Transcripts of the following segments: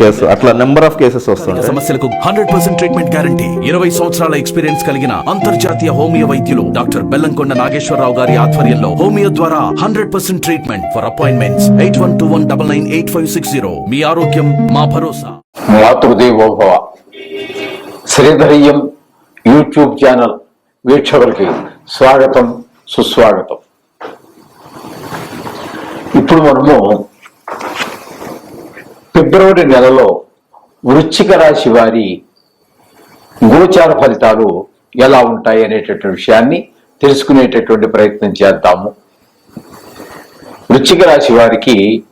Case అట్లా number of cases వస్తుంటాయి సమస్యలకు హండ్రెడ్ పర్సెంట్ ట్రీట్మెంట్ గ్యారంటీ ఇరవై సంవత్సరాల ఎక్స్పీరియన్స్ కలిగిన అంతర్జాతీయ హోమియో వైద్యులు డాక్టర్ బెల్లంకొండ నాగేశ్వరరావు గారి ఆధ్వర్యంలో హోమియో ద్వారా hundred percent treatment for appointments eight one two one double nine eight five six zero మీ ఆరోగ్యం మా భరోసా. మాతృదేవోభవ. శ్రీధరీయం యూట్యూబ్ ఛానల్ వీక్షకులకి స్వాగతం సుస్వాగతం. ఇప్పుడు మనము ఫిబ్రవరి నెలలో వృశ్చిక రాశి వారి గోచార ఫలితాలు ఎలా ఉంటాయి అనేటటువంటి విషయాన్ని తెలుసుకునేటటువంటి ప్రయత్నం చేద్దాము. వృశ్చిక రాశి వారికి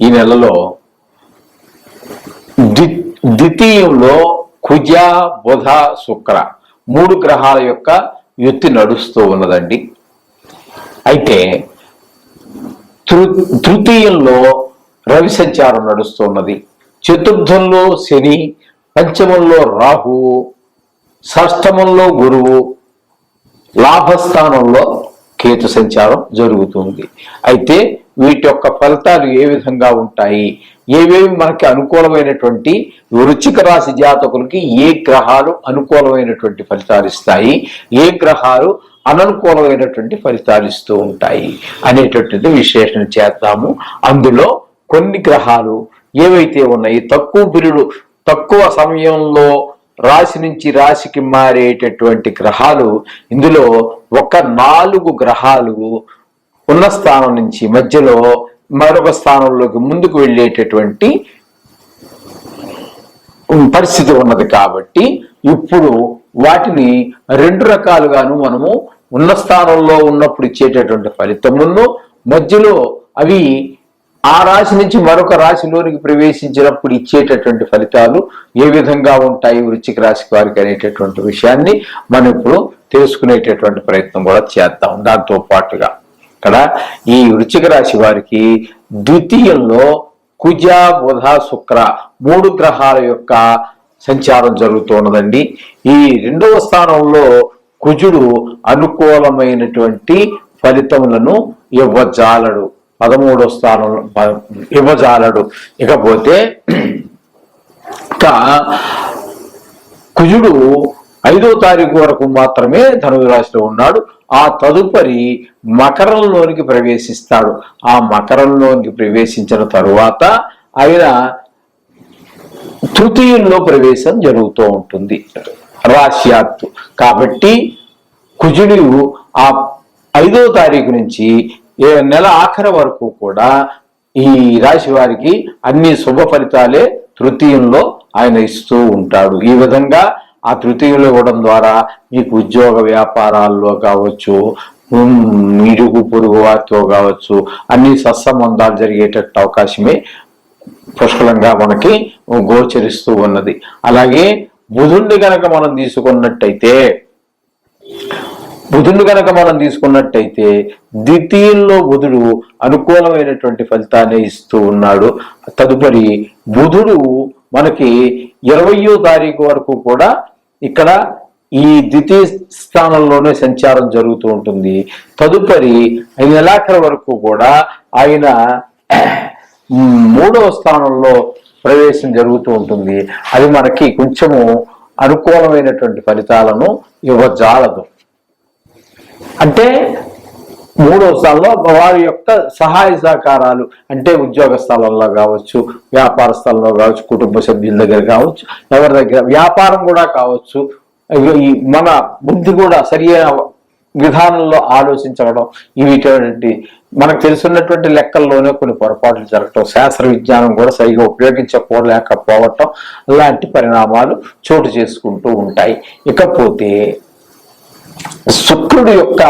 ఈ నెలలో ద్వి- ద్వితీయంలో కుజ బుధ శుక్ర మూడు గ్రహాల యొక్క యుక్తి నడుస్తూ ఉన్నదండి. అయితే తృ- తృతీయంలో రవి సంచారం నడుస్తున్నది. చతుర్థంలో శని పంచమంలో రాహువు షష్టమంలో గురువు లాభస్థానంలో కేతు సంచారం జరుగుతుంది. అయితే వీటి యొక్క ఫలితాలు ఏ విధంగా ఉంటాయి? ఏవేవి మనకి అనుకూలమైనటువంటి వృచ్చిక రాశి జాతకులకి ఏ గ్రహాలు అనుకూలమైనటువంటి ఫలితాలు ఇస్తాయి? ఏ గ్రహాలు అననుకూలమైనటువంటి ఫలితాలు ఇస్తూ ఉంటాయి? అనేటటువంటి విశ్లేషణ చేద్దాము. అందులో కొన్ని గ్రహాలు ఏవైతే ఉన్నాయి తక్కువ పీరియడ్ తక్కువ సమయంలో రాశి నుంచి రాశికి మారేటటువంటి గ్రహాలు ఇందులో ఒక నాలుగు గ్రహాలు ఉన్న స్థానం నుంచి మధ్యలో మరొక స్థానంలోకి ముందుకు వెళ్ళేటటువంటి పరిస్థితి ఉన్నది కాబట్టి ఇప్పుడు వాటిని రెండు రకాలుగాను మనము ఉన్న స్థానంలో ఉన్నప్పుడు ఇచ్చేటటువంటి ఫలితములను మధ్యలో అవి ఆ రాశి నుంచి మరొక రాశిలోనికి ప్రవేశించినప్పుడు ఇచ్చేటటువంటి ఫలితాలు ఏ విధంగా ఉంటాయి వృశ్చిక రాశి వారికి అనేటటువంటి విషయాన్ని మనం ఇప్పుడు తెలుసుకునేటటువంటి ప్రయత్నం కూడా చేద్దాం. దాంతో పాటుగా ఇక్కడ ఈ వృశ్చిక రాశి వారికి ద్వితీయంలో కుజ బుధ శుక్ర మూడు గ్రహాల యొక్క సంచారం జరుగుతున్నదండి. ఈ రెండవ స్థానంలో కుజుడు అనుకూలమైనటువంటి ఫలితములను ఇవ్వజాలడు. పదమూడో స్థానంలో ఇవ్వజాలడు. ఇకపోతే కుజుడు ఐదో తారీఖు వరకు మాత్రమే ధనురాశిలో ఉన్నాడు. ఆ తదుపరి మకరంలోనికి ప్రవేశిస్తాడు. ఆ మకరంలోనికి ప్రవేశించిన తరువాత ఆయన తృతీయంలో ప్రవేశం జరుగుతూ ఉంటుంది. రాశ్యాత్తు. కాబట్టి కుజుడు ఆ ఐదో తారీఖు నుంచి నెల ఆఖరి వరకు కూడా ఈ రాశి వారికి అన్ని శుభ ఫలితాలే తృతీయంలో ఆయన ఇస్తూ ఉంటాడు. ఈ విధంగా ఆ తృతీయులు ఇవ్వడం ద్వారా మీకు ఉద్యోగ వ్యాపారాల్లో కావచ్చు ఉమ్, ఇరుగు పొరుగు వారితో కావచ్చు అన్ని సత్సంబంధాలు జరిగేటట్టు అవకాశమే పుష్కలంగా మనకి గోచరిస్తూ ఉన్నది. అలాగే బుధుణ్ణి గనక మనం తీసుకున్నట్టయితే బుధుడు గనక మనం తీసుకున్నట్టయితే ద్వితీయంలో బుధుడు అనుకూలమైనటువంటి ఫలితాన్ని ఇస్తూ ఉన్నాడు. తదుపరి బుధుడు మనకి ఇరవయో తారీఖు వరకు కూడా ఇక్కడ ఈ ద్వితీయ స్థానంలోనే సంచారం జరుగుతూ ఉంటుంది. తదుపరి ఐదు నెలాఖరు వరకు కూడా ఆయన మూడవ స్థానంలో ప్రవేశం జరుగుతూ ఉంటుంది. అది మనకి కొంచెము అనుకూలమైనటువంటి ఫలితాలను ఇవ్వజాలదు. అంటే మూడో స్థానంలో వారి యొక్క సహాయ సహకారాలు అంటే ఉద్యోగ స్థలంలో కావచ్చు వ్యాపార స్థలంలో కావచ్చు కుటుంబ సభ్యుల దగ్గర కావచ్చు ఎవరి దగ్గర వ్యాపారం కూడా కావచ్చు. ఈ మన బుద్ధి కూడా సరియైన విధానంలో ఆలోచించడం ఇవిటువంటి మనకు తెలుసున్నటువంటి లెక్కల్లోనే కొన్ని పొరపాట్లు జరగటం శాస్త్ర విజ్ఞానం కూడా సరిగా ఉపయోగించకపోలేకపోవటం లాంటి పరిణామాలు చోటు చేసుకుంటూ ఉంటాయి. ఇకపోతే శుక్రుడు యొక్క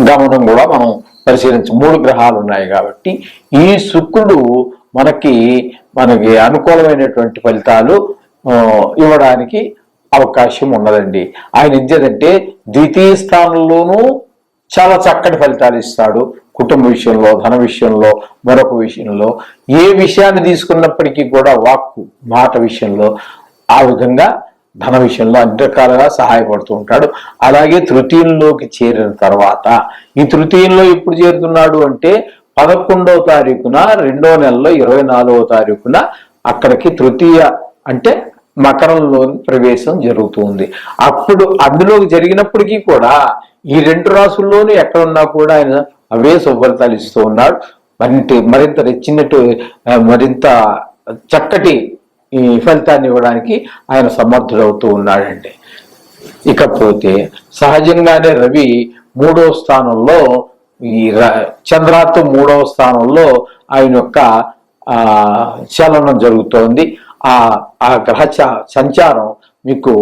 గమనం కూడా మనం పరిశీలించ మూడు గ్రహాలు ఉన్నాయి కాబట్టి ఈ శుక్రుడు మనకి మనకి అనుకూలమైనటువంటి ఫలితాలు ఇవ్వడానికి అవకాశం ఉన్నదండి. ఆయన ఏంటంటే ద్వితీయ స్థానంలోనూ చాలా చక్కటి ఫలితాలు ఇస్తాడు. కుటుంబ విషయంలో ధన విషయంలో మరొక విషయంలో. ఏ విషయాన్ని తీసుకున్నప్పటికీ కూడా వాక్కు మాట విషయంలో ఆ విధంగా ధన విషయంలో అన్ని రకాలుగా సహాయపడుతూ ఉంటాడు. అలాగే తృతీయంలోకి చేరిన తర్వాత ఈ తృతీయంలో ఇప్పుడు చేరుతున్నాడు అంటే పదకొండవ తారీఖున రెండో నెలలో ఇరవై నాలుగవ తారీఖున అక్కడికి తృతీయ అంటే మకరంలో ప్రవేశం జరుగుతుంది. అప్పుడు అందులోకి జరిగినప్పటికీ కూడా ఈ రెండు రాసుల్లోనూ ఎక్కడున్నా కూడా ఆయన అవే శుభ్రతలు ఇస్తూ ఉన్నాడు. మరింత మరింత రెచ్చినట్టు మరింత చక్కటి ఈ ఫలితాన్ని ఇవ్వడానికి ఆయన సమర్థుడవుతూ ఉన్నాడండి ఇకపోతే సహజంగానే రవి మూడవ స్థానంలో ఈ ర- చంద్రాతో మూడవ స్థానంలో ఆయన యొక్క ఆ చలనం జరుగుతోంది. ఆ ఆ గ్రహ చ- సంచారం మీకు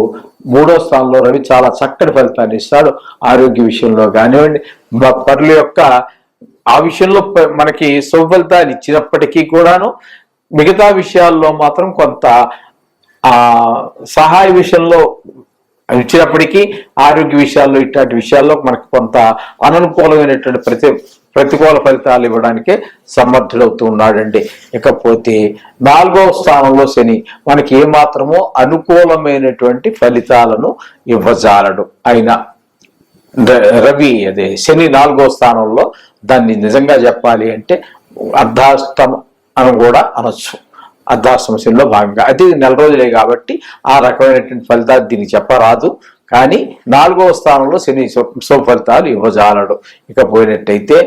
మూడో స్థానంలో రవి చాలా చక్కటి ఫలితాన్ని ఇస్తాడు. ఆరోగ్య విషయంలో కానివ్వండి మ- పరుల యొక్క ఆ విషయంలో మనకి శుభ ఇచ్చినప్పటికీ కూడాను మిగతా విషయాల్లో మాత్రం కొంత ఆ సహాయ విషయంలో ఇచ్చినప్పటికీ ఆరోగ్య విషయాల్లో ఇట్లాంటి విషయాల్లో మనకు కొంత అననుకూలమైనటువంటి ప్రతి ప్రతికూల ఫలితాలు ఇవ్వడానికే సమర్థుడవుతూ ఉన్నాడండి. ఇకపోతే నాలుగవ స్థానంలో శని మనకి ఏమాత్రమో అనుకూలమైనటువంటి ఫలితాలను ఇవ్వజాలడు. అయినా రవి అదే శని నాలుగో స్థానంలో దాన్ని నిజంగా చెప్పాలి అంటే అర్ధాష్టమ అని కూడా అనొచ్చు. అర్ధాష్టమ శనిలో భాగంగా. అది నెల రోజులే కాబట్టి ఆ రకమైనటువంటి ఫలితాలు దీనికి చెప్పరాదు. కానీ నాలుగవ స్థానంలో శని శుభ ఫలితాలు ఇవ్వజాలడు. ఇక పోయినట్టయితే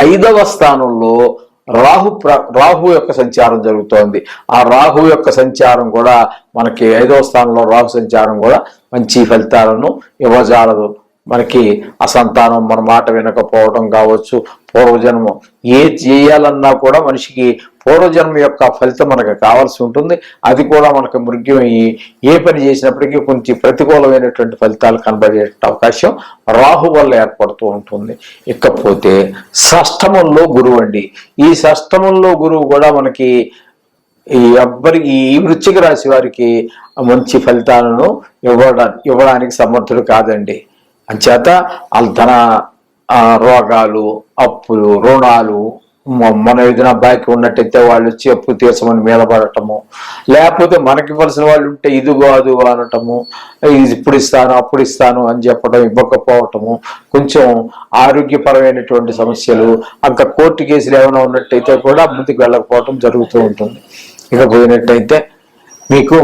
ఐదవ స్థానంలో రాహు ప్ర రాహు యొక్క సంచారం జరుగుతోంది. ఆ రాహు యొక్క సంచారం కూడా మనకి ఐదవ స్థానంలో రాహు సంచారం కూడా మంచి ఫలితాలను ఇవ్వజాలదు. మనకి అసంతానం మన మాట వినకపోవడం కావచ్చు పూర్వజన్మం ఏ చేయాలన్నా కూడా మనిషికి పూర్వజన్మ యొక్క ఫలితం మనకు కావాల్సి ఉంటుంది. అది కూడా మనకు మృగ్యమయ్యి ఏ పని చేసినప్పటికీ కొంచెం ప్రతికూలమైనటువంటి ఫలితాలు కనబడే అవకాశం రాహు వల్ల ఏర్పడుతూ ఉంటుంది. ఇకపోతే షష్టమంలో గురువు అండి. ఈ షష్టమంలో గురువు కూడా మనకి ఈ అబ్బరికి ఈ వృశ్చిక రాశి వారికి మంచి ఫలితాలను ఇవ్వడా ఇవ్వడానికి సమర్థుడు కాదండి. అంచేత వాళ్ళ తన రోగాలు అప్పులు రుణాలు మన ఏదైనా బాకీ ఉన్నట్టయితే వాళ్ళు వచ్చి అప్పు తీర్చమని మేలపడటము. లేకపోతే మనకి ఇవ్వాల్సిన వాళ్ళు ఉంటే ఇదిగో అదిగో అనటము. ఇది ఇప్పుడు ఇస్తాను అప్పుడు ఇస్తాను అని చెప్పడం ఇవ్వకపోవటము. కొంచెం ఆరోగ్యపరమైనటువంటి సమస్యలు ఇంకా కోర్టు కేసులు ఏమైనా ఉన్నట్టయితే కూడా ముందుకు వెళ్ళకపోవటం జరుగుతూ ఉంటుంది. ఇక పోయినట్టయితే మీకు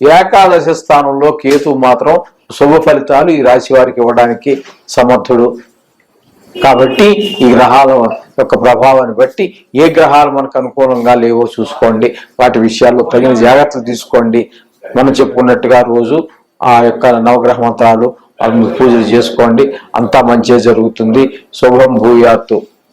ఏకాదశి స్థానంలో కేతు మాత్రం శుభ ఫలితాలు ఈ రాశి వారికి ఇవ్వడానికి సమర్థుడు. కాబట్టి ఈ గ్రహాల యొక్క ప్రభావాన్ని బట్టి ఏ గ్రహాలు మనకు అనుకూలంగా లేవో చూసుకోండి. వాటి విషయాల్లో తగిన జాగ్రత్తలు తీసుకోండి. మనం చెప్పుకున్నట్టుగా రోజు ఆ యొక్క నవగ్రహ మంత్రాలు వాళ్ళని పూజలు చేసుకోండి. అంతా మంచిగా జరుగుతుంది. శుభం భూయాత్తు.